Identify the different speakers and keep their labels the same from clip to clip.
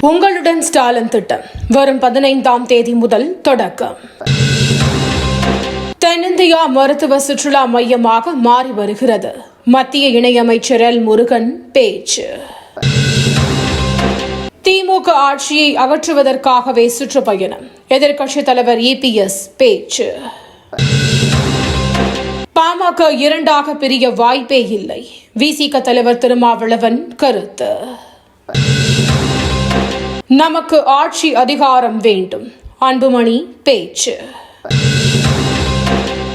Speaker 1: உங்களுடன் ஸ்டாலின் திட்டம். வரும் பதினைந்தாம் தேதி முதல் தொடக்கம். தென்னிந்தியா மருத்துவ சுற்றுலா மையமாக மாறி வருகிறது. மத்திய இணையமைச்சர் எல். முருகன் பேச்சு. திமுக ஆட்சியை அகற்றுவதற்காகவே சுற்றுப்பயணம். எதிர்க்கட்சித் தலைவர் இபிஎஸ் பேச்சு. பாமக இரண்டாக பிரிய வாய்ப்பே இல்லை. விசிக தலைவர் திருமாவளவன் கருத்து. நமக்கு ஆட்சி அதிகாரம் வேண்டும். அன்புமணி பேச்சு.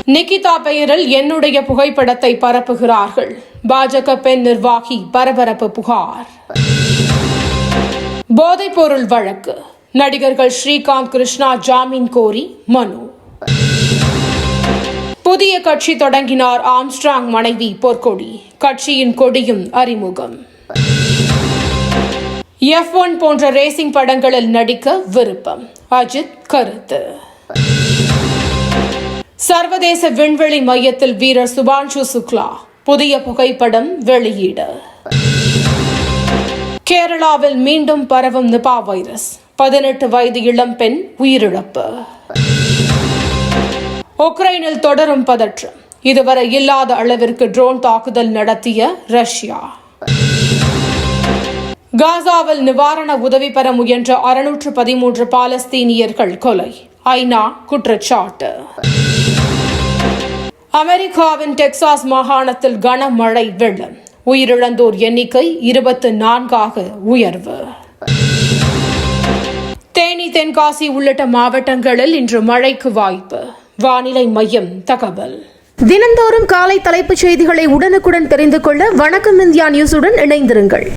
Speaker 1: நிகிதா பெயரில் என்னுடைய புகைப்படத்தை பரப்புகிறார்கள். பாஜக பெண் நிர்வாகி பரபரப்பு புகார். போதைப்பொருள் வழக்கு. நடிகர்கள் ஸ்ரீகாந்த் கிருஷ்ணா ஜாமீன் கோரி மனு. புதிய கட்சி தொடங்கினார் ஆம்ஸ்ட்ராங் மனைவி பொற்கொடி. கட்சியின் கொடியும் அறிமுகம். எஃப் ஒன் போன்ற ரேசிங் படங்களில் நடிக்க விருப்பம். அஜித் கருத்து. சர்வதேச விண்வெளி மையத்தில் வீரர் சுபான்ஷு சுக்லா புதிய புகைப்படம் வெளியீடு. கேரளாவில் மீண்டும் பரவும் நிபா வைரஸ் பதினெட்டு வயது இளம்பெண் உயிரிழப்பு. உக்ரைனில் தொடரும் பதற்றம் இதுவரை இல்லாத அளவிற்கு ட்ரோன் தாக்குதல் நடத்திய ரஷ்யா. காசாவில் நிவாரண உதவி பெற முயன்ற அறுநூற்று பதிமூன்று பாலஸ்தீனியர்கள் கொலை. ஐநா குற்றச்சாட்டு. அமெரிக்காவின் டெக்சாஸ் மாகாணத்தில் கனமழை வெள்ளம். உயிரிழந்தோர் எண்ணிக்கை இருபத்து நான்காக உயர்வு. தேனி தென்காசி உள்ளிட்ட மாவட்டங்களில் இன்று மழைக்கு வாய்ப்பு. வானிலை மையம் தகவல்.
Speaker 2: தினந்தோறும் காலை தலைப்புச் செய்திகளை உடனுக்குடன் தெரிந்து கொள்ள வணக்கம் இந்தியா நியூஸுடன் இணைந்திருங்கள்.